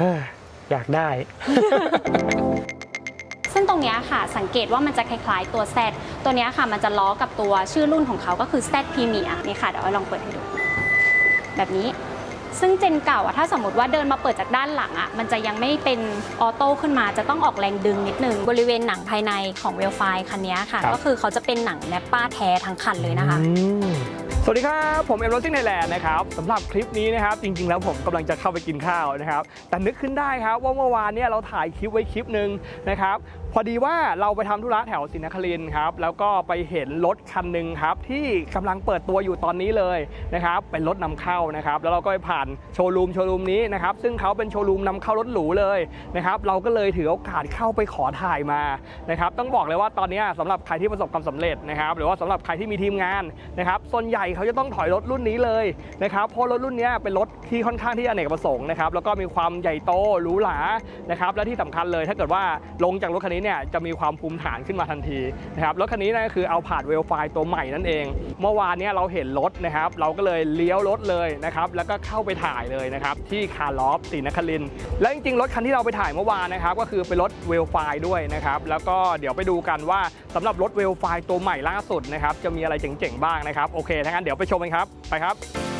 เฮ้ยอยากได้ ซึ่งตรงเนี้ยค่ะ สังเกตว่ามันจะคล้ายๆตัว Z ตัวเนี้ยค่ะ มันจะล้อกับตัวชื่อรุ่นของเขาก็คือ Z Premier นี่ค่ะเดี๋ยวอ้อยลองเปิดให้ดู แบบนี้ซึ่งเจนเก่าอะถ้าสมมติว่าเดินมาเปิดจากด้านหลังอะมันจะยังไม่เป็นออโต้ขึ้นมาจะต้องออกแรงดึงนิดนึง บริเวณหนังภายในของเวลไฟคันเนี้ยค่ะ ครับ ก็คือเขาจะเป็นหนังแนปป้าแท้ทั้งคันเลยนะคะ อืม สวัสดีครับ ผมเอ็มโรซิ่งไทยแลนด์นะครับสำหรับคลิปนี้นะครับ จริง ๆ แล้วผมกำลังจะเข้าไปกินข้าวนะครับ แต่นึกขึ้นได้ครับว่าเมื่อวานเนี่ยเราถ่ายคลิปไว้คลิปหนึ่งนะครับ พอดีว่าเราไปทำธุระแถวศรีนครินครับ แล้วก็ไปเห็นรถคันหนึ่งครับ ที่กำลังเปิดตัวอยู่ตอนนี้เลยนะครับ เป็นรถนำเข้านะครับ แล้วเราก็ไปผ่านโชว์รูมโชว์รูมนี้นะครับ ซึ่งเขาเป็นโชว์รูมนำเข้ารถหรูเลยนะครับ เราก็เลยถือโอกาสเข้าไปขอถ่ายมานะครับ ต้องบอกเลยว่าตอนนี้สำหรับใครที่ประสบความสำเร็จนะครับ หรือว่าสำหรับใครที่มีทีมงานนะครับ ส่วนใหญ่เขาจะต้องถอยรถรุ่นนี้เลยนะครับ เพราะรถรุ่นนี้เป็นรถที่ค่อนข้างที่อเนกประสงค์นะครับ แล้วก็มีความใหญ่โตหรูหรา นะครับ และที่สำคัญเลยถ้าเกิดว่าลงจากรถคันนี้เนี่ยจะมีความภูมิฐานขึ้นมาทันทีนะครับรถคันนี้นั่นก็คือเอาผ่าดเวลไฟตัวใหม่นั่นเอง เมื่อวานเนี้เราเห็นรถนะครับ เราก็เลยเลี้ยวรถเลยนะครับแล้วก็เข้าไปถ่ายเลยนะครับที่คาร์ลอฟศรีนครินและจริงๆ รถคันที่เราไปถ่ายเมื่อวานนะครับก็คือเป็นรถเวลไฟด้วยนะครับแล้วก็เดี๋ยวไปดูกันว่าสำหรับรถเวลไฟตัวใหม่ล่าสุดนะครับจะมีอะไรเจ๋งๆบ้างนะครับโอเคถ้างั้นเดี๋ยวไปชมกันครับไปครับ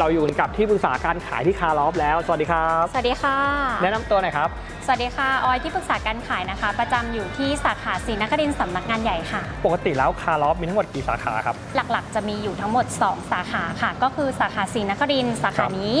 เราอยู่กับที่ปรึกษาการขายที่คาร์ลอฟแล้ว สวัสดีครับ สวัสดีค่ะ แนะนำตัวหน่อยครับ สวัสดีค่ะ ออยที่ปรึกษาการขายนะคะ ประจำอยู่ที่สาขาศรีนครินทร์สำนักงานใหญ่ค่ะ ปกติแล้วคาร์ลอฟมีทั้งหมดกี่สาขาครับ หลักๆ จะมีอยู่ทั้งหมด 2 สาขาค่ะ ก็คือสาขาศรีนครินทร์สาครัขาบนี้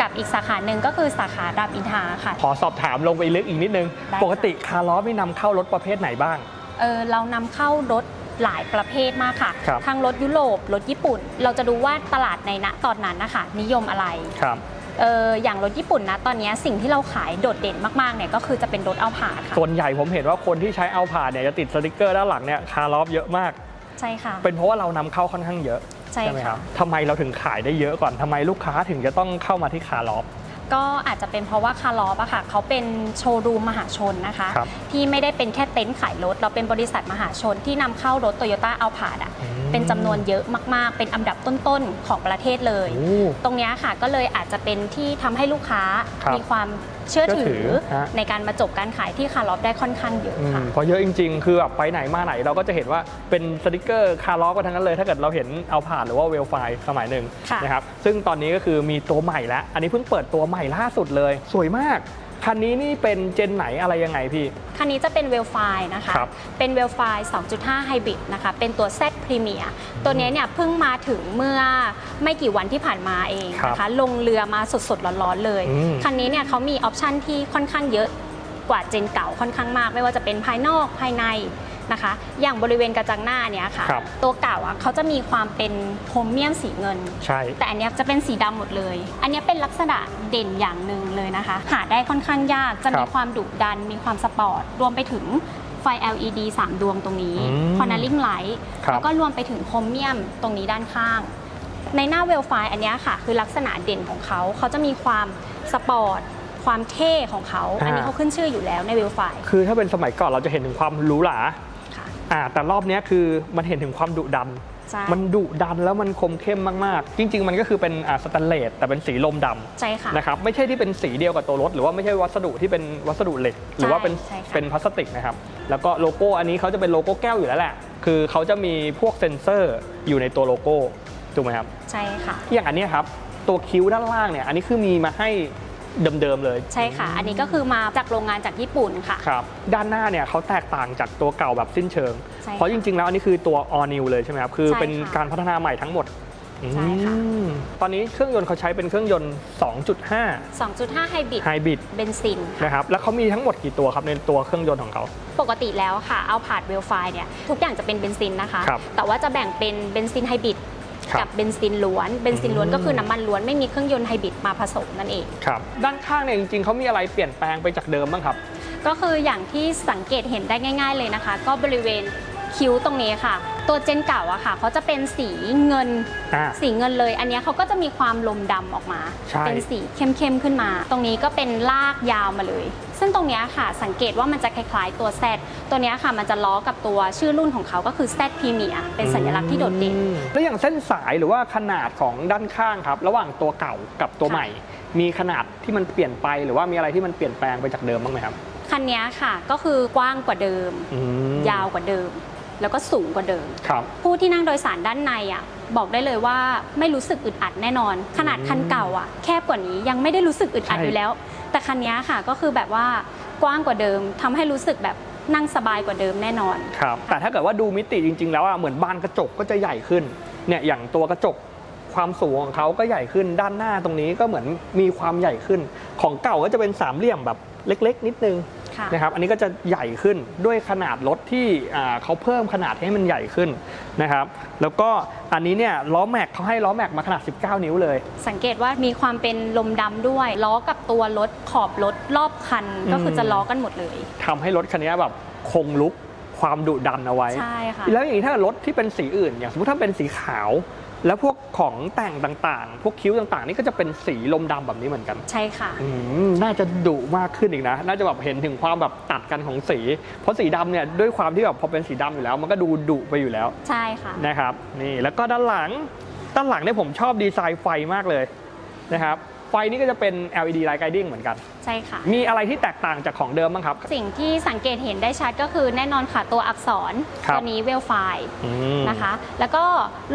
กับอีกสาขาหนึ่งก็คือสาขารามอินทราค่ะ ขอสอบถามลงไปลึกอีกนิดนึง ได้ปกติคาร์ลอฟนี่นำเข้ารถประเภทไหนบ้าง เออเรานำเข้ารถ หลายประเภทมากค่ะ ครับ ทั้งรถยุโรปรถญี่ปุ่น เราจะดูว่าตลาดในณตอนนั้นนะคะนิยมอะไร ครับ เอออย่างรถญี่ปุ่นนะตอนนี้สิ่งที่เราขายโดดเด่นมากๆเนี่ยก็คือจะเป็นรถเอาผาดค่ะส่วนใหญ่ผมเห็นว่าคนที่ใช้เอาผ่านเนี่ยจะติดสติกเกอร์ด้านหลังเนี่ยคาร์ลอฟเยอะมาก ใช่ค่ะ เป็นเพราะว่าเรานำเข้าค่อนข้างเยอะใช่ไหมคค่ะรับทำไมเราถึงขายได้เยอะก่อนทำไมลูกค้าถึงจะต้องเข้ามาที่คาร์ลอฟ ก็อาจจะเป็นเพราะว่าคาร์ลอฟอะค่ะเขาเป็นโชว์รูมมหาชนนะคะ ครับที่ไม่ได้เป็นแค่เต็นท์ขายรถ เราเป็นบริษัทมหาชนที่นำเข้ารถโตโยต้าเอาผาดอะอืม เป็นจำนวนเยอะมาก ๆ เป็นอันดับต้น ๆ ของประเทศเลย โอ้ ตรงเนี้ยค่ะก็เลยอาจจะเป็นที่ทำให้ลูกค้าครับ มีความเชื่อเชื่อถืถืออฮะ ในการมาจบการขายที่คาร์ลอฟได้ค่อนข้างเยอะอืมค่ะ เพราะเยอะจริง ๆ คือแบบไปไหนมาไหนเราก็จะเห็นว่าเป็นสติกเกอร์คาร์ลอฟกันทั้งนั้นเลย ถ้าเกิดเราเห็นเอาผ่านหรือว่าเวลไฟสมัยหนึ่งค่ะนะครับซึ่งตอนนี้ก็คือมีตัวใหม่แล้ว อันนี้เพิ่งเปิดตัวใหม่ล่าสุดเลย สวยมาก คันนี้นี่เป็นเจนไหนอะไรยังไงพี่ คันนี้จะเป็นเวลไฟนะคะ ครับเป็นเวลไฟ2.5ไฮบริดนะคะ เป็นตัว Z Premier ตัวเนี้ยเนี่ยเพิ่งมาถึงเมื่อไม่กี่วันที่ผ่านมาเองนะครัคะ บลงเรือมาสดๆร้อนๆเลย อืม คันนี้เนี่ยเขามีออปชันที่ค่อนข้างเยอะกว่าเจนเก่าค่อนข้างมาก ไม่ว่าจะเป็นภายนอกภายใน นะคะ อย่างบริเวณกระจังหน้าเนี่ยค่ะ ครับตัวเก่าอะเขาจะมีความเป็นโครเมียมสีเงิน ใช่ แต่อันเนี้ยจะเป็นสีดำหมดเลย อันเนี้ยเป็นลักษณะเด่นอย่างหนึ่งเลยนะคะ หาได้ค่อนข้างยาก จะครัมีบความดุดัน มีความสปอร์ต รวมไปถึงไฟ LED 3 ดวงตรงนี้ อืม Cornering Light ครับแล้วก็รวมไปถึงโครเมียมตรงนี้ด้านข้าง ในหน้าเวลไฟอันเนี้ยค่ะ คือลักษณะเด่นของเขา เขาจะมีความสปอร์ต ความเท่ของเขา อันนี้เขาขึ้นชื่ออยู่แล้วในเวลไฟ คือถ้าเป็นสมัยก่อนเราจะเห็นถึงความหรูหราค่ะ อ่าแต่รอบเนี้ยคือมันเห็นถึงความดุดัน ใช่ มันดุดันแล้วมันคมเข้มมาก ๆ จริง ๆ มันก็คือเป็นอ่าสแตนเลสแต่เป็นสีลมดำใช่ค่ะนะครับไม่ใช่ที่เป็นสีเดียวกับตัวรถ หรือว่าไม่ใช่วัสดุที่เป็นวัสดุเหล็ก หรือว่าเป็นใช่ค่ะ เป็นพลาสติกนะครับ แล้วก็โลโก้อันนี้เขาจะเป็นโลโก้แก้วอยู่แล้วแหละ คือเขาจะมีพวกเซ็นเซอร์อยู่ในตัวโลโก้ถูกไหมครับ ใช่ค่ะ อย่างอันเนี้ยครับ ตัวคิ้วด้านล่างเนี่ยอันนี้คือมีมาให้ เดิมๆเลยใช่ค่ะ อันนี้ก็คือมาจากโรงงานจากญี่ปุ่นค่ะ ครับด้านหน้าเนี่ยเขาแตกต่างจากตัวเก่าแบบสิ้นเชิง ใช่ค่ะเพราะจริงๆแล้วอันนี้คือตัว all new เลยใช่ไหมครับคือใช่ค่ะเป็นการพัฒนาใหม่ทั้งหมดใช่ค่ะ อืมตอนนี้เครื่องยนต์เขาใช้เป็นเครื่องยนต์ 2.5 2.5ไฮบริดไฮบริดเบนซิน นะครับแล้วเขามีทั้งหมดกี่ตัวครับในตัวเครื่องยนต์ของเขา ปกติแล้วค่ะเอาผาดเวลไฟเนี่ยทุกอย่างจะเป็นเบนซินนะคะ ครับแต่ว่าจะแบ่งเป็นเบนซินไฮบริดครับ กับเบนซินล้วน เบนซินล้วนอืมก็คือน้ำมันล้วนไม่มีเครื่องยนต์ไฮบริดมาผสมนั่นเอง ครับ ด้านข้างเนี่ยจริงๆเขามีอะไรเปลี่ยนแปลงไปจากเดิมบ้างครับ ก็คืออย่างที่สังเกตเห็นได้ง่าย ๆเลยนะคะ ก็บริเวณคิ้วตรงนี้ค่ะ ตัวเจนเก่าอะค่ะเขาจะเป็นสีเงิน อ่าสีเงินเลย อันเนี้ยเขาก็จะมีความลมดำออกมา ใช่ เป็นสีเข้มๆขึ้นมา ตรงนี้ก็เป็นลากยาวมาเลย ซึ่งตรงเนี้ยค่ะสังเกตว่ามันจะคล้ายๆตัวแซดตัวเนี้ยค่ะมันจะล้อกับตัวชื่อรุ่นของเขาก็คือแซดพรีเมียเป็นสัญลักษณ์ที่โดดเด่นอืมแล้วอย่างเส้นสายหรือว่าขนาดของด้านข้างครับ ระหว่างตัวเก่ากับตัวค่ะใหม่ มีขนาดที่มันเปลี่ยนไปหรือว่ามีอะไรที่มันเปลี่ยนแปลงไปจากเดิมบ้างไหมครับคันเนี้ยค่ะก็คือกว้างกว่าเดิมอืมยาวกว่าเดิม แล้วก็สูงกว่าเดิมครับผู้ที่นั่งโดยสารด้านในอะบอกได้เลยว่าไม่รู้สึกอึดอัดแน่นอน ขนาดคันเก่าอะแคบกว่านี้ยังไม่ได้รู้สึกอึดอัดใช่อยู่แล้ว แต่คันเนี้ยค่ะก็คือแบบว่ากว้างกว่าเดิมทำให้รู้สึกแบบนั่งสบายกว่าเดิมแน่นอนครับแต่ถ้าเกิดว่าดูมิติจริง ๆ แล้วอะเหมือนบานกระจกก็จะใหญ่ขึ้นเนี่ยอย่างตัวกระจกความสูงของเขาก็ใหญ่ขึ้นด้านหน้าตรงนี้ก็เหมือนมีความใหญ่ขึ้น ของเก่าก็จะเป็นสามเหลี่ยมแบบเล็ก ๆ นิดนึงค่ะ นะครับอันนี้ก็จะใหญ่ขึ้นด้วยขนาดรถที่อ่าเขาเพิ่มขนาดให้มันใหญ่ขึ้นนะครับแล้วก็อันนี้เนี่ยล้อแม็กเขาให้ล้อแม็กมาขนาด 19 นิ้วเลย สังเกตว่ามีความเป็นลมดำด้วย ล้อกับตัวรถขอบรถรอบคันก็คือจะล้อกันหมดเลยทำให้รถคันนี้แบบคงลุกความดุดันเอาไว้ใช่ค่ะแล้วอย่างนี้ถ้ารถที่เป็นสีอื่นอย่างสมมติถ้าเป็นสีขาว แล้วพวกของแต่งต่างๆ พวกคิ้วต่างๆ นี่ก็จะเป็นสีลมดำแบบนี้เหมือนกัน ใช่ค่ะอืมน่าจะดุมากขึ้นอีกนะ น่าจะแบบเห็นถึงความแบบตัดกันของสี เพราะสีดำเนี่ยด้วยความที่แบบพอเป็นสีดำอยู่แล้ว มันก็ดูดุไปอยู่แล้ว ใช่ค่ะ นะครับ นี่แล้วก็ด้านหลัง ด้านหลังเนี่ยผมชอบดีไซน์ไฟมากเลยนะครับ ไฟนี่ก็จะเป็น LED light guiding เหมือนกัน ใช่ค่ะ มีอะไรที่แตกต่างจากของเดิมบ้างครับ สิ่งที่สังเกตเห็นได้ชัดก็คือแน่นอนค่ะตัวอักษรครับตัวนี้เวลไฟอืมนะคะ แล้วก็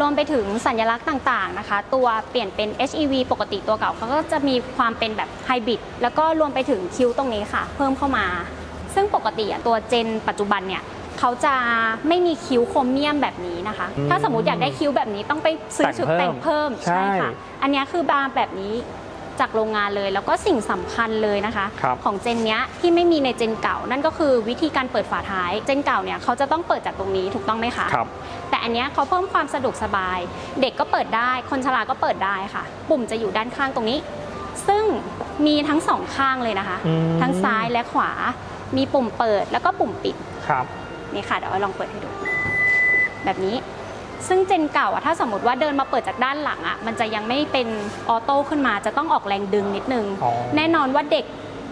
รวมไปถึงสัญลักษณ์ต่างๆนะคะ ตัวเปลี่ยนเป็น HEV ปกติตัวเก่าเขาก็จะมีความเป็นแบบไฮบริดแล้วก็รวมไปถึงคิ้วตรงนี้ค่ะ เพิ่มเข้ามา ซึ่งปกติอะตัวเจนปัจจุบันเนี่ยเขาจะไม่มีคิ้วโครเมียมแบบนี้นะคะ อืมถ้าสมมติอยากได้คิ้วแบบนี้ต้องไปซื้อชุดแต่แต่งงเพิ่เพิ่มมใช่ค่ะอันเนี้ยคือบาร์แบบนี้ จากโรงงานเลย แล้วก็สิ่งสำคัญเลยนะคะครับของเจนเนี้ยที่ไม่มีในเจนเก่า นั่นก็คือวิธีการเปิดฝาท้าย เจนเก่าเนี่ยเขาจะต้องเปิดจากตรงนี้ถูกต้องไหมคะครับแต่อันเนี้ยเขาเพิ่มความสะดวกสบาย เด็กก็เปิดได้ คนชราก็เปิดได้ค่ะ ปุ่มจะอยู่ด้านข้างตรงนี้ ซึ่งมีทั้งสองข้างเลยนะคะอืมทั้งซ้ายและขวา มีปุ่มเปิดแล้วก็ปุ่มปิดครับนี่ค่ะเดี๋ยวเอาลองเปิดให้ดู แบบนี้ ซึ่งเจนเก่าอะถ้าสมมติว่าเดินมาเปิดจากด้านหลังอะมันจะยังไม่เป็นออโต้ขึ้นมาจะต้องออกแรงดึงนิดนึง อ๋อ แน่นอนว่าเด็ก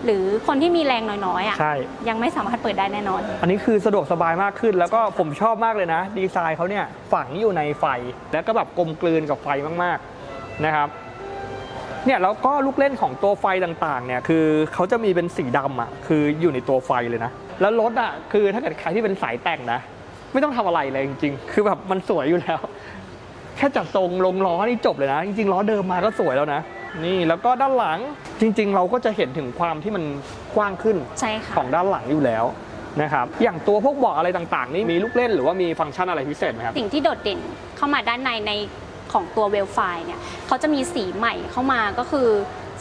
หรือคนที่มีแรงน้อยๆอะใช่ ยังไม่สามารถเปิดได้แน่นอน อันนี้คือสะดวกสบายมากขึ้นแล้วก็ผมชอบมากเลยนะ ดีไซน์เขาเนี่ยฝังอยู่ในไฟ แล้วก็แบบกลมกลืนกับไฟมากๆนะครับเนี่ยแล้วก็ลูกเล่นของตัวไฟต่างๆเนี่ยคือเขาจะมีเป็นสีดำอะคืออยู่ในตัวไฟเลยนะ แล้วรถอะคือถ้าเกิดใครที่เป็นสายแต่งนะ ไม่ต้องทำอะไรเลยจริง ๆ คือแบบมันสวยอยู่แล้ว แค่จัดทรงลงล้อนี่จบเลยนะ จริงๆล้อเดิมมาก็สวยแล้วนะ นี่แล้วก็ด้านหลังจริง ๆ เราก็จะเห็นถึงความที่มันกว้างขึ้นใช่ค่ะของด้านหลังอยู่แล้วนะครับอย่างตัวพวกเบาะอะไรต่างๆ นี่มีลูกเล่นหรือว่ามีฟังก์ชันอะไรพิเศษไหมครับสิ่งที่โดดเด่นเข้ามาด้านในในของตัวเวลไฟเนี่ยเขาจะมีสีใหม่เข้ามาก็คือ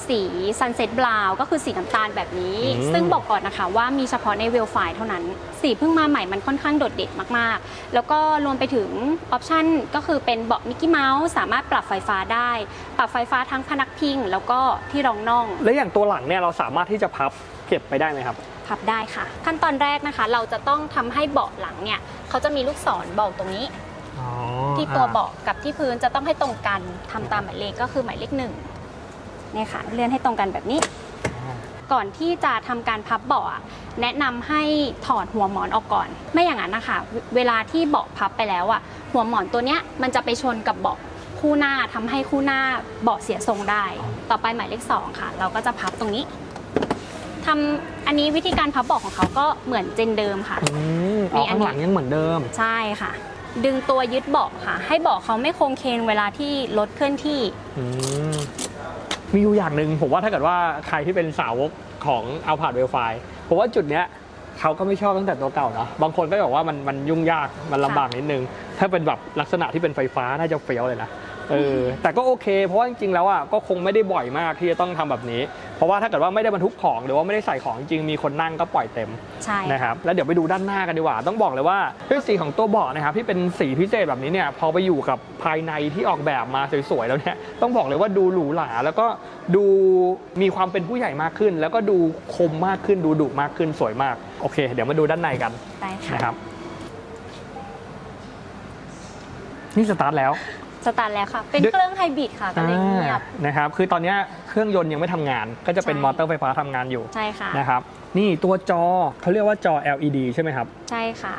สี Sunset Brown ก็คือสีน้ำตาลแบบนี้ อืม ซึ่งบอกก่อนนะคะว่ามีเฉพาะในเวลไฟเท่านั้น สีเพิ่งมาใหม่มันค่อนข้างโดดเด่นมากๆ แล้วก็รวมไปถึงออปชันก็คือเป็นเบาะมิกกี้เมาส์สามารถปรับไฟฟ้าได้ ปรับไฟฟ้าทั้งพนักพิง แล้วก็ที่รองน่อง และอย่างตัวหลังเนี่ยเราสามารถที่จะพับเก็บไปได้ไหมครับ พับได้ค่ะ ขั้นตอนแรกนะคะ เราจะต้องทำให้เบาะหลังเนี่ยเขาจะมีลูกศรบอกตรงนี้ ที่ตัวเบาะกับที่พื้นจะต้องให้ตรงกันทำตามหมายเลขก็คือหมายเลขหนึ่ง เนี่ยค่ะเลื่อนให้ตรงกันแบบนี้ ก่อนที่จะทำการพับเบาะอะแนะนำให้ถอดหัวหมอนออกก่อน ไม่อย่างนั้นนะคะเวเวลาที่เบาะพับไปแล้วอะหัวหมอนตัวเนี้ยมันจะไปชนกับเบาะคู่หน้าทำให้คู่หน้าเบาะเสียทรงได้ ต่อไปหมายเลขสองค่ะ เราก็จะพับตรงนี้ทำอันนี้วิธีการพับเบาะของเขาก็เหมือนเจนเดิมค่ะอืมอ๋อมีอันข้างนี้หลังยังเหมือนเดิม ใช่ค่ะ ดึงตัวยึดเบาะค่ะ ให้เบาะเขาไม่โครงเคงเวลาที่รถเคลื่อนที่อื มีอยู่อย่างหนึ่งผมว่าถ้าเกิดว่าใครที่เป็นสาวกของเอาผ่านเวลไฟผมว่าจุดเนี้ยเขาก็ไม่ชอบตั้งแต่ตัวเก่าเนาะบางคนก็บอกว่ามันมันยุ่งยากมันลำบากนิดนึง ถ้าเป็นแบบลักษณะที่เป็นไฟฟ้าน่าจะเฟี้ยวเลยนะ เออแต่ก็โอเค เพราะว่าจริงๆแล้วอะก็คงไม่ได้บ่อยมากที่จะต้องทำแบบนี้ เพราะว่าถ้าเกิดว่าไม่ได้บรรทุกของ หรือว่าไม่ได้ใส่ของจริงๆมีคนนั่งก็ปล่อยเต็มใช่นะครับแล้วเดี๋ยวไปดูด้านหน้ากันดีกว่า ต้องบอกเลยว่าด้วยสีของตัวเบาะนะครับที่เป็นสีพิเศษแบบนี้เนี่ยพอไปอยู่กับภายในที่ออกแบบมาสวยๆแล้วเนี่ยต้องบอกเลยว่าดูหรูหราแล้วก็ดูมีความเป็นผู้ใหญ่มากขึ้น แล้วก็ดูคมมากขึ้นดูดุมากขึ้นสวยมากโอเค เดี๋ยวมาดูด้านในกันได้ค่ะนะครับนี่สตาร์ทแล้ว สตาร์ทแล้วค่ะ เป็นด้วยเครื่องไฮบริดค่ะก็เลยเงียบอ่านะครับ คือตอนเนี้ยเครื่องยนต์ยังไม่ทำงาน ก็จะเป็นใช่ มอเตอร์ไฟฟ้าทำงานอยู่ใช่ค่ะ นะครับ นี่ตัวจอเขาเรียกว่าจอ LED ใช่ไหมครับ ใช่ค่ะ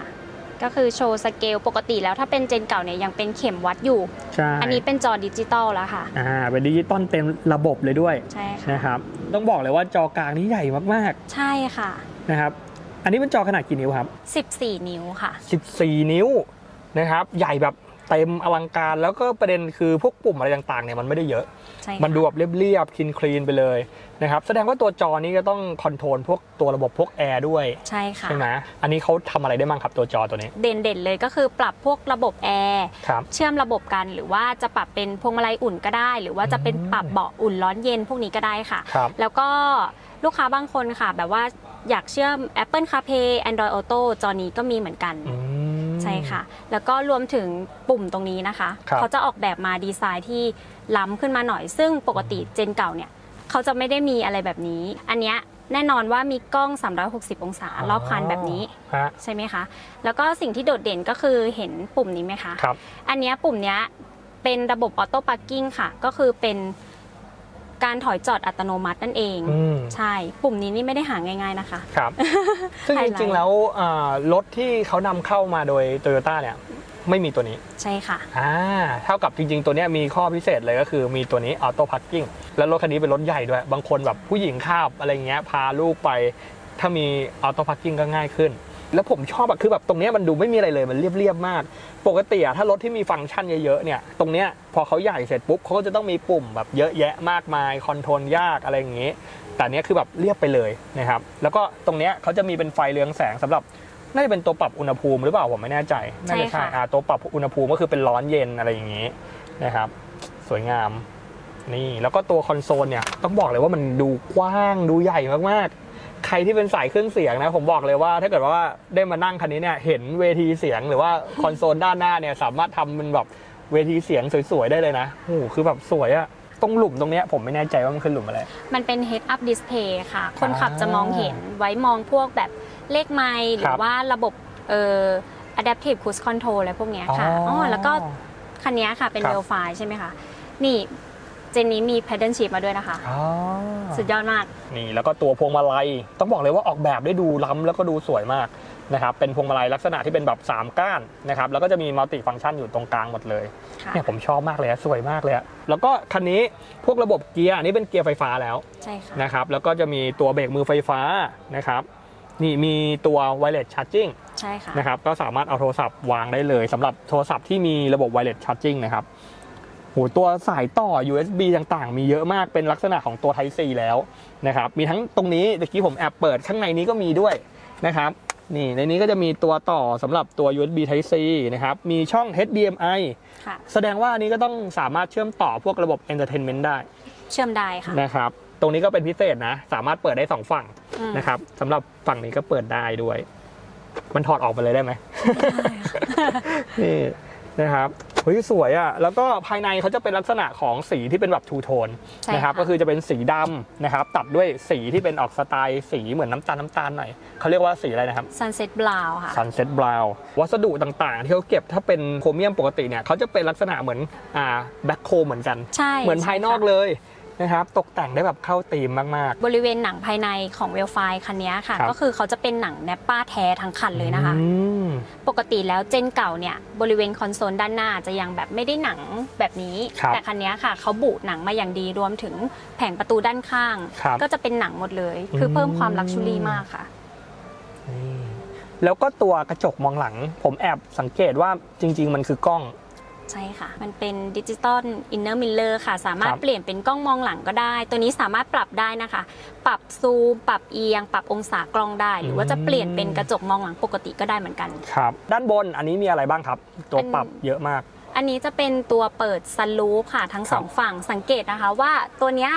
ก็คือโชว์สเกลปกติแล้วถ้าเป็นเจนเก่าเนี่ยยังเป็นเข็มวัดอยู่ ใช่อันนี้เป็นจอดิจิตอลแล้วค่ะ อ่าเป็นดิจิตอลเต็มระบบเลยด้วยใช่ค่ะ นะครับ ต้องบอกเลยว่าจอกลางนี่ใหญ่มากใช่ค่ะ ๆนะครับ อันนี้เป็นจอขนาดกี่นิ้วครับ 14 นิ้วค่ะ 14 นิ้วนะครับ ใหญ่แบบ เต็มอลังการแล้วก็ประเด็นคือพวกปุ่มอะไรต่างๆเนี่ยมันไม่ได้เยอะ ใช่ค่ะมันดูแบบเรียบๆคลีนคลีนๆไปเลยนะครับแสดงว่าตัวจอนี้ก็ต้องคอนโทรลพวกตัวระบบพวกแอร์ด้วยใช่ค่ะ ใช่ไหมอันนี้เขาทำอะไรได้บ้างครับตัวจอตัวนี้เด่นๆเลยก็คือปรับพวกระบบแอร์ ครับ เชื่อมระบบกัน หรือว่าจะปรับเป็นพวงมาลัยอุ่นก็ได้ หรือว่าจะเป็นอืมปรับเบาะอุ่นร้อนเย็นพวกนี้ก็ได้ค่ะ ครับ แล้วก็ลูกค้าบางคนค่ะ แบบว่าอยากเชื่อม Apple CarPlay Android Auto จอนี้ก็มีเหมือนกัน อืม ใช่ค่ะ แล้วก็รวมถึงปุ่มตรงนี้นะคะ ครับ เขาจะออกแบบมาดีไซน์ที่ล้ำขึ้นมาหน่อย ซึ่งปกติเจนเก่าเนี่ย เขาจะไม่ได้มีอะไรแบบนี้ อันเนี้ยแน่นอนว่ามีกล้อง 360 องศารอบคันแบบนี้ฮะใช่ไหมคะ แล้วก็สิ่งที่โดดเด่นก็คือเห็นปุ่มนี้ไหมคะ ครับ อันเนี้ยปุ่มเนี้ยเป็นระบบออโต้พาร์กิ้งค่ะ ก็คือเป็น การถอยจอดอัตโนมัตินั่นเอง อืม ใช่ ปุ่มนี้นี่ไม่ได้หาง่ายๆนะคะ ครับ ซึ่งไฮจไลท์ ริงๆแล้วอ่ารถที่เขานำเข้ามาโดยโตโยต้าเนี่ยไม่มีตัวนี้ใช่ค่ะ อ่าเท่ากับจริง ๆ ตัวเนี้ยมีข้อพิเศษเลยก็คือมีตัวนี้ออโต้พาร์กิ้งแล้วรถคันนี้เป็นรถใหญ่ด้วย บางคนแบบผู้หญิงข้าบอะไรเงี้ยพาลูกไป ถ้ามีออโต้พาร์กิ้งก็ง่ายขึ้น แล้วผมชอบอะคือแบบตรงเนี้ยมันดูไม่มีอะไรเลยมันเรียบๆมาก ปกติอะถ้ารถที่มีฟังก์ชันเยอะๆเนี่ยตรงเนี้ยพอเขาใหญ่เสร็จปุ๊บเขาก็จะต้องมีปุ่มแบบเยอะแยะมากมายคอนโทรลยากอะไรอย่างงี้ แต่อันเนี้ยคือแบบเรียบไปเลยนะครับแล้วก็ตรงเนี้ยเขาจะมีเป็นไฟเรืองแสงสำหรับน่าจะเป็นตัวปรับอุณหภูมิหรือเปล่าผมไม่แน่ใจน่าจะใช่ใช่ค่ะอ่าตัวปรับอุณหภูมิก็คือเป็นร้อนเย็นอะไรอย่างงี้นะครับ สวยงามนี่แล้วก็ตัวคอนโซลเนี่ยต้องบอกเลยว่ามันดูกว้างดูใหญ่มากๆ ใครที่เป็นสายเครื่องเสียงนะ ผมบอกเลยว่า ถ้าเกิดว่าได้มานั่งคันนี้เนี่ยเห็นเวทีเสียงหรือว่าคอนโซลด้านหน้าเนี่ยสามารถทำเป็นแบบเวทีเสียงสวยๆได้เลยนะโอ้โหคือแบบสวยอะตรงหลุมตรงเนี้ยผมไม่แน่ใจว่ามันคือหลุมอะไร มันเป็น head up display ค่ะ คนขับอ่าจะมองเห็นไว้มองพวกแบบเลขไมล์หรืครัอบว่าระบบเอ่อ adaptive cruise control อะไรพวกเนี้ยค่ะอ๋ออ๋แล้วก็คันเนี้ยค่ะเป็นครับ เวลไฟใช่ไหมคะ นี่เจนนี้มี pedal shift มาด้วยนะคะ อ๋อสุดยอดมาก นี่แล้วก็ตัวพวงมาลัย ต้องบอกเลยว่าออกแบบได้ดูล้ำแล้วก็ดูสวยมากนะครับเป็นพวงมาลัยลักษณะที่เป็นแบบ 3 ก้านนะครับแล้วก็จะมีมัลติฟังก์ชันอยู่ตรงกลางหมดเลยค่ะ เนี่ยผมชอบมากเลยอะสวยมากเลยอะแล้วก็คันนี้พวกระบบเกียร์อันนี้เป็นเกียร์ไฟฟ้าแล้วใช่ค่ะ นะครับแล้วก็จะมีตัวเบรกมือไฟฟ้านะครับนี่มีตัว wireless charging ใช่ค่ะ นะครับก็สามารถเอาโทรศัพท์วางได้เลยสำหรับโทรศัพท์ที่มีระบบ wireless charging นะครับโหตัวสายต่อ USB ต่างๆ มีเยอะมากเป็นลักษณะของตัว Type C แล้วนะครับมีทั้งตรงนี้ตะกี้ผมแอบเปิดข้างในนี้ก็มีด้วยนะครับนี่ในนี้ก็จะมีตัวต่อสำหรับตัว USB Type C นะครับ มีช่อง HDMI ค่ะแสดงว่าอันนี้ก็ต้องสามารถเชื่อมต่อพวกระบบ Entertainment ได้ เชื่อมได้ค่ะนะครับ ตรงนี้ก็เป็นพิเศษนะ สามารถเปิดได้สองฝั่งอืมนะครับสำหรับฝั่งนี้ก็เปิดได้ด้วย มันถอดออกไปเลยได้ไหมนี่นะครับ เฮ้ยสวยอะ่ะแล้วก็ภายในเขาจะเป็นลักษณะของสีที่เป็นแบบทูโทนใช่นะครับค่ะ ก็คือจะเป็นสีดำนะครับตัดด้วยสีที่เป็นออกสไตล์สีเหมือนน้ำตาลน้ำตาลหน่อยเขาเรียกว่าสีอะไรนะครับ sunset brown ค่ะ Sunset Brown วัสดุต่างๆ ที่เขาเก็บถ้าเป็นโครเมียมปกติเนี่ยเขาจะเป็นลักษณะเหมือนอ่าแบ็คโคเหมือนกัน ใช่เหมือนภายนอกใช่ค่ะเลย นะครับตกแต่งได้แบบเข้าธีมมาก บริเวณหนังภายในของเวลไฟคันนี้ค่ะ ครับ ก็คือเขาจะเป็นหนังแนปป้าแท้ทั้งคันๆเลยนะคะ อืม ปกติแล้วเจนเก่าเนี่ยบริเวณคอนโซลด้านหน้าจะยังแบบไม่ได้หนังแบบนี้ ครับแต่คันนี้ค่ะเขาบุหนังมาอย่างดีรวมถึงแผงประตูด้านข้าง ครับก็จะเป็นหนังหมดเลย คือเพิ่มความลักชูรี่มากค่ะ นี่แล้วก็ตัวกระจกมองหลัง ผมแอบสังเกตว่าจริง ๆ มันคือกล้อง ใช่ค่ะ มันเป็นดิจิตอลอินเนอร์มิลเลอร์ค่ะ สามารถครับ เปลี่ยนเป็นกล้องมองหลังก็ได้ ตัวนี้สามารถปรับได้นะคะ ปรับซูม ปรับเอียง ปรับองศากล้องได้ หรือว่าจะเปลี่ยนเป็นกระจกมองหลังปกติก็ได้เหมือนกัน ครับ ด้านบนอันนี้มีอะไรบ้างครับ ตัวปรับเยอะมาก อันนี้จะเป็นตัวเปิดซันรูฟค่ะทั้งสองฝั่งสังเกตนะคะว่าตัวเนี้ย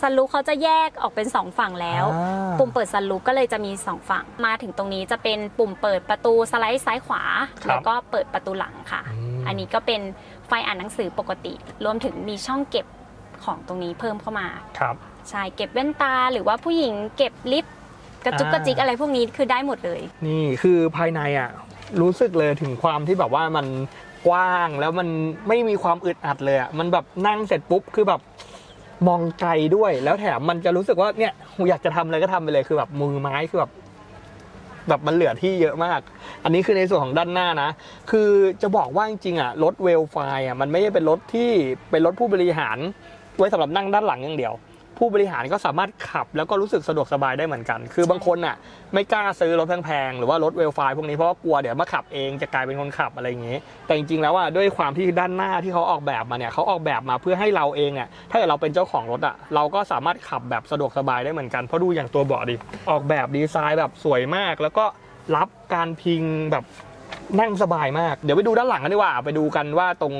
ซันรูฟเขาจะแยกออกเป็นสองฝั่งแล้ว อ่า ปุ่มเปิดซันรูฟก็เลยจะมีสองฝั่ง มาถึงตรงนี้จะเป็นปุ่มเปิดประตูสไลด์ซ้ายขวา ครับแล้วก็เปิดประตูหลังค่ะ อืม อันนี้ก็เป็นไฟอ่านหนังสือปกติ รวมถึงมีช่องเก็บของตรงนี้เพิ่มเข้ามาครับ ใช่เก็บแว่นตา หรือว่าผู้หญิงเก็บลิปกระจุกอ่า กระจิกอะไรพวกนี้คือได้หมดเลย นี่คือภายในอะรู้สึกเลยถึงความที่แบบว่ามันกว้างแล้วมันไม่มีความอึดอัดเลยอะมันแบบนั่งเสร็จปุ๊บคือแบบ มองไกลด้วยแล้วแถมมันจะรู้สึกว่าเนี่ยอยากจะทำอะไรก็ทำไปเลยคือแบบมือไม้คือแบบแบบมันเหลือที่เยอะมาก อันนี้คือในส่วนของด้านหน้านะ คือจะบอกว่าจริงๆอะรถเวลไฟอะมันไม่ใช่เป็นรถที่เป็นรถผู้บริหาร ไว้สำหรับนั่งด้านหลังอย่างเดียว ผู้บริหารก็สามารถขับแล้วก็รู้สึกสะดวกสบายได้เหมือนกัน คือบางคนอะไม่กล้าซื้อรถแพงๆ หรือว่ารถเวลไฟพวกนี้เพราะว่ากลัวเดี๋ยวมาขับเองจะกลายเป็นคนขับอะไรอย่างงี้ แต่จริงๆแล้วอะด้วยความที่ด้านหน้าที่เขาออกแบบมาเนี่ยเขาออกแบบมาเพื่อให้เราเองอะถ้าเกิดเราเป็นเจ้าของรถอะเราก็สามารถขับแบบสะดวกสบายได้เหมือนกันเพราะดูอย่างตัวเบาะดิออกแบบดีไซน์แบบสวยมากแล้วก็รับการพิงแบบ นั่งสบายมาก เดี๋ยวไปดูด้านหลังกันดีกว่า ไปดูกันว่าตรง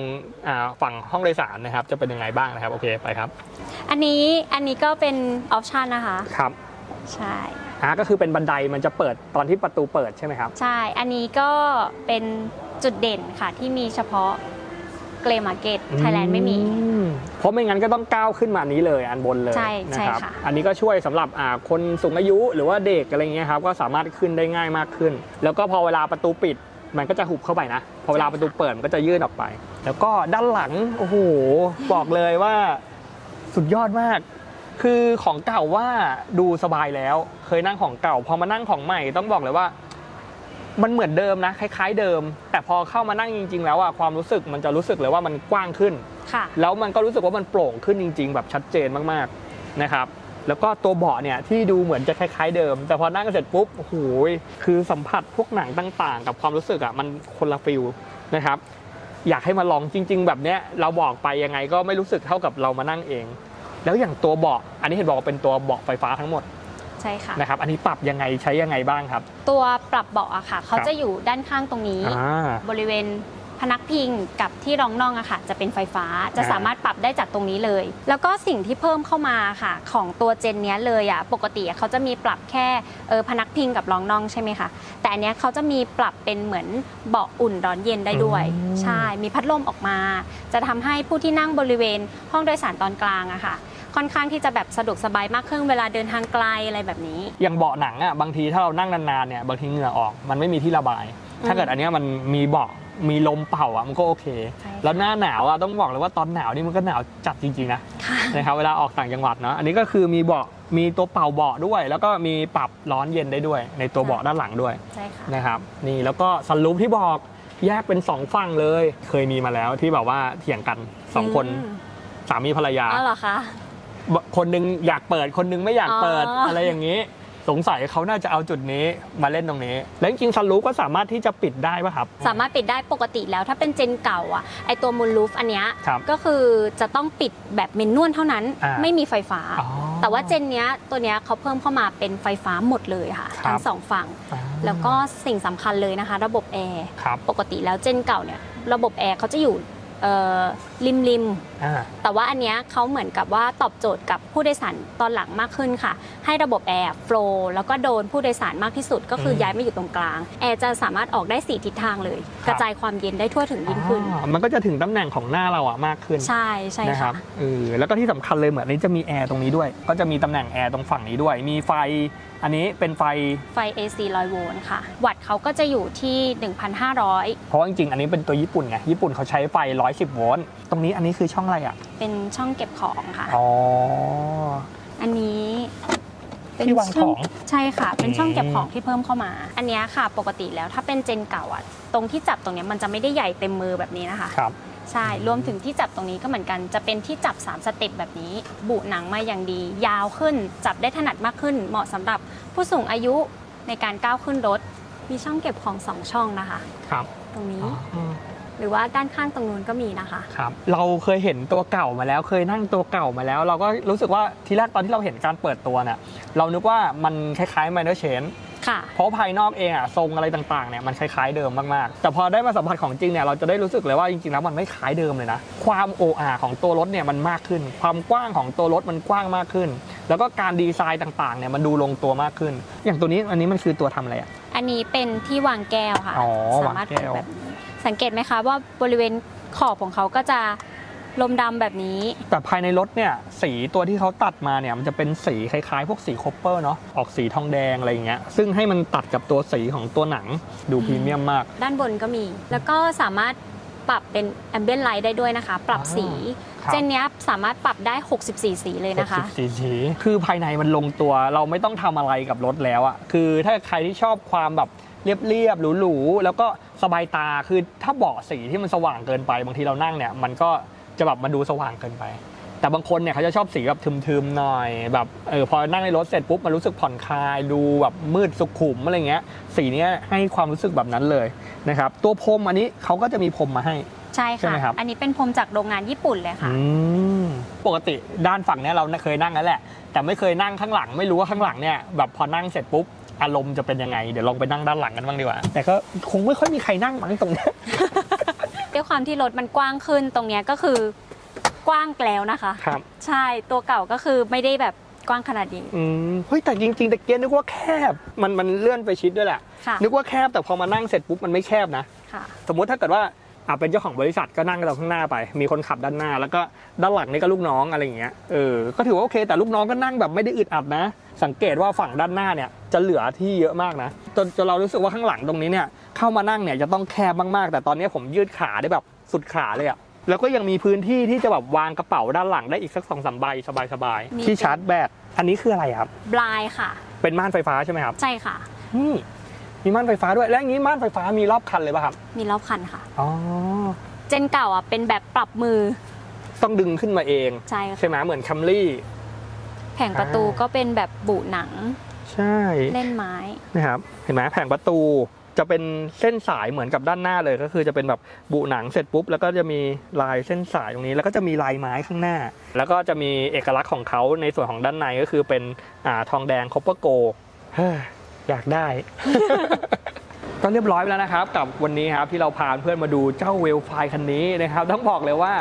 อ่าฝั่งห้องโดยสารนะครับ จะเป็นยังไงบ้างนะครับ โอเคไปครับ อันนี้อันนี้ก็เป็นออปชันนะคะ ครับ ใช่อ่าก็คือเป็นบันไดมันจะเปิดตอนที่ประตูเปิดใช่ไหมครับ ใช่ อันนี้ก็เป็นจุดเด่นค่ะที่มีเฉพาะเกรมาร์เก็ตไทยแลนด์ไม่มีอืเพราะไม่งั้นก็ต้องก้าวขึ้นมานี้เลยอันบนเลยใช่นะใช่ครับค่ะอันนี้ก็ช่วยสำหรับอ่าคนสูงอายุหรือว่าเด็กอะไรเงี้ยครับก็สามารถขึ้นได้ง่ายมากขึ้น แล้วก็พอเวลาประตูปิด มันก็จะหุบเข้าไปนะ พอเวลาประตูเปิดมันก็จะยื่นออกไป แล้วก็ด้านหลัง โอ้โห บอกเลยว่าสุดยอดมาก คือของเก่าว่าดูสบายแล้ว เคยนั่งของเก่า พอมานั่งของใหม่ต้องบอกเลยว่า มันเหมือนเดิมนะ คล้าย ๆ เดิม แต่พอเข้ามานั่งจริง ๆ แล้วอะความรู้สึกมันจะรู้สึกเลยว่ามันกว้างขึ้นค่ะแล้วมันก็รู้สึกว่ามันโปร่งขึ้นจริง ๆ แบบชัดเจนมากๆนะครับ แล้วก็ตัวเบาะเนี่ยที่ดูเหมือนจะคล้ายๆเดิม แต่พอนั่งเสร็จปุ๊บโอ้โหคือสัมผัสพวกหนังต่างๆ กับความรู้สึกอะมันคนละฟิลนะครับอยากให้มาลองจริง ๆ แบบเนี้ยเราบอกไปยังไงก็ไม่รู้สึกเท่ากับเรามานั่งเอง แล้วอย่างตัวเบาะอันนี้เห็นบอกว่าเป็นตัวเบาะไฟฟ้าทั้งหมดใช่ค่ะนะครับอันนี้ปรับยังไงใช้ยังไงบ้างครับ ตัวปรับเบาะอะค่ะ เขาครับจะอยู่ด้านข้างตรงนี้อ่าบริเวณ พนักพิงกับที่รองน่องอะค่ะจะเป็นไฟฟ้าจะอ่าสามารถปรับได้จากตรงนี้เลย แล้วก็สิ่งที่เพิ่มเข้ามาค่ะ ของตัวเจนเนี้ยเลยอะปกติอะเขาจะมีปรับแค่เออพนักพิงกับรองน่องใช่ไหมคะแต่อันเนี้ยเขาจะมีปรับเป็นเหมือนเบาะอุ่นร้อนเย็นได้ด้วยอืมใช่ มีพัดลมออกมา จะทำให้ผู้ที่นั่งบริเวณห้องโดยสารตอนกลางอะค่ะค่อนข้างที่จะแบบสะดวกสบายมากขึ้นเวลาเดินทางไกลอะไรแบบนี้ อย่างเบาะหนังอะบางทีถ้าเรานั่งนานๆเนี่ยบางทีเหงื่อออกมันไม่มีที่ระบาย ถ้าเกิดอันเนี้ยมันมีเบาะ มีลมเป่าอะมันก็โอเค ใช่ค่ะ แล้วหน้าหนาวอะต้องบอกเลยว่าตอนหนาวนี่มันก็หนาวจัดจริงๆนะค่ะ นะครับเวลาออกต่างจังหวัดเนาะอันนี้ก็คือมีเบาะมีตัวเป่าเบาะด้วย แล้วก็มีปรับร้อนเย็นได้ด้วย ในตัวเบาะด้านหลังด้วย ใช่ค่ะ นะครับนี่แล้วก็ซันรูฟที่บอกแยกเป็นสองฝั่งเลย เคยมีมาแล้วที่แบบว่าเถียงกันสองคนอืมสามีภรรยาอ๋อเหรอคะ คนหนึงอยากเปิดคนหนึงไม่อยากเปิดอ๋ออ อะไรอย่างนี้ สงสัยเขาน่าจะเอาจุดนี้มาเล่นตรงนี้ แล้วจริงๆซันรูฟก็สามารถที่จะปิดได้ป่ะครับ สามารถปิดได้ปกติแล้วถ้าเป็นเจนเก่าอะไอตัวมูลลูฟอันเนี้ยครับก็คือจะต้องปิดแบบเมนนวลเท่านั้นอ่าไม่มีไฟฟ้า อ๋อแต่ว่าเจนเนี้ยตัวเนี้ยเขาเพิ่มเข้ามาเป็นไฟฟ้าหมดเลยค่ะครับ ทั้งสองฝั่งอ่าแล้วก็สิ่งสำคัญเลยนะคะ ระบบแอร์ครับ ปกติแล้วเจนเก่าเนี่ยระบบแอร์เขาจะอยู่เอ่อ ริมริมอ่า แต่ว่าอันเนี้ยเขาเหมือนกับว่าตอบโจทย์กับผู้โดยสารตอนหลังมากขึ้นค่ะ ให้ระบบแอร์โฟลว์แล้วก็โดนผู้โดยสารมากที่สุด ก็คืออมย้ายมาอยู่ตรงกลาง แอร์จะสามารถออกได้สี่ทิศทางเลย ครับ กระจายความเย็นได้ทั่วถึงยิ่งขึ้น อ๋อมันก็จะถึงตำแหน่งของหน้าเราอะมากขึ้นใช่ใช่นะครัค่ะ บเออแล้วก็ที่สำคัญเลยเหมือนอันนี้จะมีแอร์ตรงนี้ด้วย ก็จะมีตำแหน่งแอร์ตรงฝั่งนี้ด้วย มีไฟ อันนี้เป็นไฟไฟ AC 100 โวลต์ค่ะ วัตต์เขาก็จะอยู่ที่ 1,500 เพราะว่าจริงๆ อันนี้เป็นตัวญี่ปุ่นไง ญี่ปุ่นเขาใช้ไฟ 110 โวลต์ ตรงนี้อันนี้คือช่องอะไรอะ เป็นช่องเก็บของค่ะ อ๋อ อันนี้เป็นที่วางช่ของใช่ค่ะ เป็นช่องเก็บอืมของที่เพิ่มเข้ามา อันเนี้ยค่ะ ปกติแล้วถ้าเป็นเจนเก่าอะตรงที่จับตรงเนี้ยมันจะไม่ได้ใหญ่เต็มมือแบบนี้นะคะครับ ใช่ รวมถึงที่จับตรงนี้ก็เหมือนกัน จะเป็นที่จับ 3 สเต็ปแบบนี้ บุหนังมาอย่างดี ยาวขึ้น จับได้ถนัดมากขึ้น เหมาะสำหรับผู้สูงอายุในการก้าวขึ้นรถ มีช่องเก็บของ 2 ช่องนะคะ ครับ ตรงนี้อ๋อหรือว่าด้านข้างตรงนู้นก็มีนะคะ ครับ เราเคยเห็นตัวเก่ามาแล้ว เคยนั่งตัวเก่ามาแล้ว เราก็รู้สึกว่าทีแรกตอนที่เราเห็นการเปิดตัวเนี่ย เรานึกว่ามันคล้ายๆ Minor Change ค่ะ เพราะภายนอกเองอะทรงอะไรต่างๆเนี่ยมันคล้ายๆเดิมมากๆ แต่พอได้มาสัมผัสของจริงเนี่ยเราจะได้รู้สึกเลยว่าจริงๆแล้วมันไม่คล้ายเดิมเลยนะ ความโออาของตัวรถเนี่ยมันมากขึ้น ความกว้างของตัวรถมันกว้างมากขึ้น แล้วก็การดีไซน์ต่างๆเนี่ยมันดูลงตัวมากขึ้น อย่างตัวนี้อันนี้มันคือตัวทำอะไรอะอันนี้เป็นที่วางแก้วค่ะ อ๋อสามารถวางแก้ว แบบนี้สังเกตไหมคะว่าบริเวณขอบของเขาก็จะ ลมดำแบบนี้ แต่ภายในรถเนี่ยสีตัวที่เขาตัดมาเนี่ยมันจะเป็นสีคล้ายๆ พวกสีคอปเปอร์เนาะออกสีทองแดงอะไรอย่างเงี้ยซึ่งให้มันตัดกับตัวสีของตัวหนังดูพรีเมียมมาก ด้านบนก็มี แล้วก็สามารถปรับเป็น ambient light ได้ด้วยนะคะ ปรับสี ครับ เจนเนี้ยสามารถปรับได้ 64 สีเลยนะคะสีสีคือภายในมันลงตัวเราไม่ต้องทำอะไรกับรถแล้วอะคือถ้าใครที่ชอบความแบบเรียบๆหรูๆแล้วก็สบายตาคือถ้าเบาะสีที่มันสว่างเกินไปบางทีเรานั่งเนี่ย มันก็ จะแบบมาดูสว่างเกินไป แต่บางคนเนี่ยเขาจะชอบสีแบบทึมๆหน่อยแบบเออพอนั่งในรถเสร็จปุ๊บมันรู้สึกผ่อนคลายดูแบบมืดสุขุมอะไรเงี้ยสีเนี้ยให้ความรู้สึกแบบนั้นเลยนะครับตัวพรมอันนี้เขาก็จะมีพรมมาให้ ใช่ใช่ไหมครัค่ะบอันนี้เป็นพรมจากโรงงานญี่ปุ่นเลยค่ะอืมปกติด้านฝั่งเนี้ยเราเคยนั่งแล้วแหละ แต่ไม่เคยนั่งข้างหลังไม่รู้ว่าข้างหลังเนี่ยแบบพอนั่งเสร็จปุ๊บอารมณ์จะเป็นยังไง เดี๋ยวลองไปนั่งด้านหลังกันบ้างดีกว่า แต่ก็คงไม่ค่อยมีใครนั่งมั้งตรงเนี้ย ด้วยความที่รถมันกว้างขึ้นตรงเนี้ยก็คือกว้างแล้วนะคะ ครับ ใช่ตัวเก่าก็คือไม่ได้แบบกว้างขนาดนี้ อืมเฮ้ยแต่จริงๆตะเกียนึกว่าแคบ มันมันเลื่อนไปชิดด้วยแหละค่ะ นึกว่าแคบแต่พอมานั่งเสร็จปุ๊บมันไม่แคบนะ ค่ะ สมมุติถ้าเกิดว่าอะเป็นเจ้าของบริษัทก็นั่งเราข้างหน้าไป มีคนขับด้านหน้า แล้วก็ด้านหลังนี่ก็ลูกน้องอะไรอย่างเงี้ยเออก็ถือว่าโอเค แต่ลูกน้องก็นั่งแบบไม่ได้อึดอัดนะ สังเกตว่าฝั่งด้านหน้าเนี่ยจะเหลือที่เยอะมากนะจนจนเรารู้สึกว่าข้างหลังตรงนี้เนี่ย เข้ามานั่งเนี่ยจะต้องแคบมากๆ แต่ตอนนี้ผมยืดขาได้แบบสุดขาเลยอะแล้วก็ยังมีพื้นที่ที่จะแบบวางกระเป๋าด้านหลังได้อีกสักสองสามใบสบายมีๆที่ชาร์จแบตอันนี้คืออะไรครับบลายค่ะ เป็นม่านไฟฟ้าใช่ไหมครับ ใช่ค่ะนี่มีม่านไฟฟ้าด้วย แล้วอย่างนี้ม่านไฟฟ้ามีรอบคันเลยป่ะครับ มีรอบคันค่ะ อ๋อ เจนเก่าอะเป็นแบบปรับมือ ต้องดึงขึ้นมาเอง ใช่ค่ะใช่ไหมเหมือนคัมรี่ แผงประตูอ่าก็เป็นแบบบุหนัง ใช่ เล่นไม้ นะครับ เห็นไหมแผงประตู จะเป็นเส้นสายเหมือนกับด้านหน้าเลยก็คือจะเป็นแบบบุหนังเสร็จปุ๊บแล้วก็จะมีลายเส้นสายตรงนี้ แล้วก็จะมีลายไม้ข้างหน้า แล้วก็จะมีเอกลักษณ์ของเขาในส่วนของด้านในก็คือเป็นอ่าทองแดงคอปเปอร์โกอยากได้ ก็เรียบร้อยไปแล้วนะครับ กับวันนี้ครับที่เราพาเพื่อนมาดูเจ้าเวลไฟคันนี้นะครับ ต้องบอกเลยว่า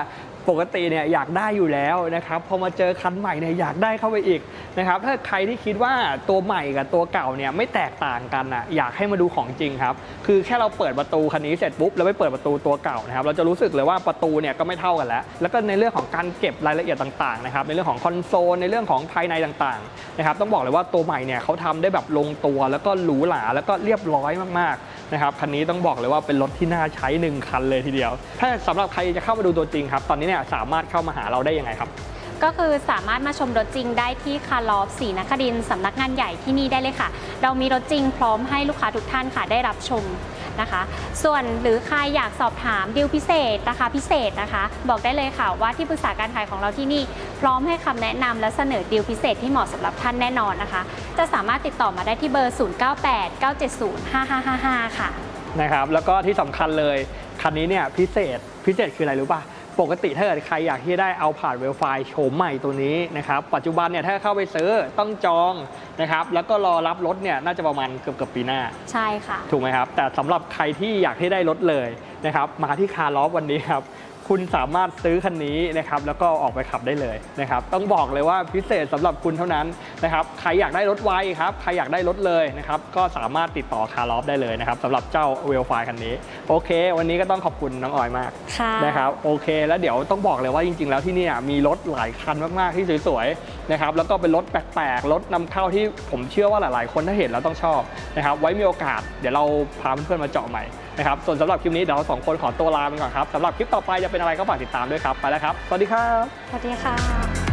ปกติเนี่ยอยากได้อยู่แล้วนะครับพอมาเจอคันใหม่เนี่ยอยากได้เข้าไปอีกนะครับถ้าใครที่คิดว่าตัวใหม่กับตัวเก่าเนี่ยไม่แตกต่างกันอะอยากให้มาดูของจริงครับคือแค่เราเปิดประตูคันนี้เสร็จปุ๊บแล้วไปเปิดประตูตัวเก่านะครับเราจะรู้สึกเลยว่าประตูเนี่ยก็ไม่เท่ากันแล้ว แล้วก็ในเรื่องของการเก็บรายละเอียดต่างๆนะครับในเรื่องของคอนโซลในเรื่องของภายในต่างๆนะครับต้องบอกเลยว่าตัวใหม่เนี่ยเขาทำได้แบบลงตัวแล้วก็หรูหราแล้วก็เรียบร้อยมากๆ นะครับคันนี้ต้องบอกเลยว่าเป็นรถที่น่าใช้หนึ่งคันเลยทีเดียว ถ้าสำหรับใครจะเข้ามาดูตัวจริงครับ ตอนนี้เนี่ยสามารถเข้ามาหาเราได้ยังไงครับ ก็คือสามารถมาชมรถจริงได้ที่คาร์ลอฟสีนคดินสำนักงานใหญ่ที่นี่ได้เลยค่ะ เรามีรถจริงพร้อมให้ลูกค้าทุกท่านค่ะได้รับชม นะคะ ส่วนหรือใครอยากสอบถามดีลพิเศษราคาพิเศษนะคะ บอกได้เลยค่ะว่าที่ปรึกษาการขายของเราที่นี่ พร้อมให้คำแนะนำและเสนอดีลพิเศษที่เหมาะสำหรับท่านแน่นอนนะคะ จะสามารถติดต่อมาได้ที่เบอร์ 0989705555 ค่ะนะครับแล้วก็ที่สำคัญเลยคันนี้เนี่ยพิเศษพิเศษคืออะไรรู้ป่ะ ปกติถ้าเกิดใครอยากที่จะได้เอาผ่านเวลไฟล์โฉมใหม่ตัวนี้นะครับ ปัจจุบันเนี่ยถ้าเข้าไปซื้อต้องจองนะครับ แล้วก็รอรับรถเนี่ยน่าจะประมาณเกือบเกือบปีหน้า ใช่ค่ะ ถูกไหมครับ แต่สำหรับใครที่อยากให้ได้รถเลย นะครับมาที่คาร์ลอฟวันนี้ครับคุณสามารถซื้อคันนี้นะครับแล้วก็ออกไปขับได้เลยนะครับต้องบอกเลยว่าพิเศษสำหรับคุณเท่านั้นนะครับใครอยากได้รถไวครับใครอยากได้รถเลยนะครับก็สามารถติดต่อคาร์ลอฟได้เลยนะครับสำหรับเจ้าเวลไฟคันนี้โอเค วันนี้ก็ต้องขอบคุณน้องออยมากค่ะนะครับโอเค แล้วเดี๋ยวต้องบอกเลยว่าจริง ๆ แล้วที่เนี่ยมีรถหลายคันมากๆที่สวยๆนะครับแล้วก็เป็นรถแปลกๆรถนำเข้าที่ผมเชื่อว่าหลาย ๆ คนถ้าเห็นแล้วต้องชอบนะครับไว้มีโอกาสเดี๋ยวเราพาเพื่อนๆมาเจาะใหม่ นะครับส่วนสำหรับคลิปนี้เดี๋ยวเราสองคนขอตัวลาไปก่อนครับสำหรับคลิปต่อไปจะเป็นอะไรก็ฝากติดตามด้วยครับไปแล้วครับสวัสดีครับ สวัสดีค่ะ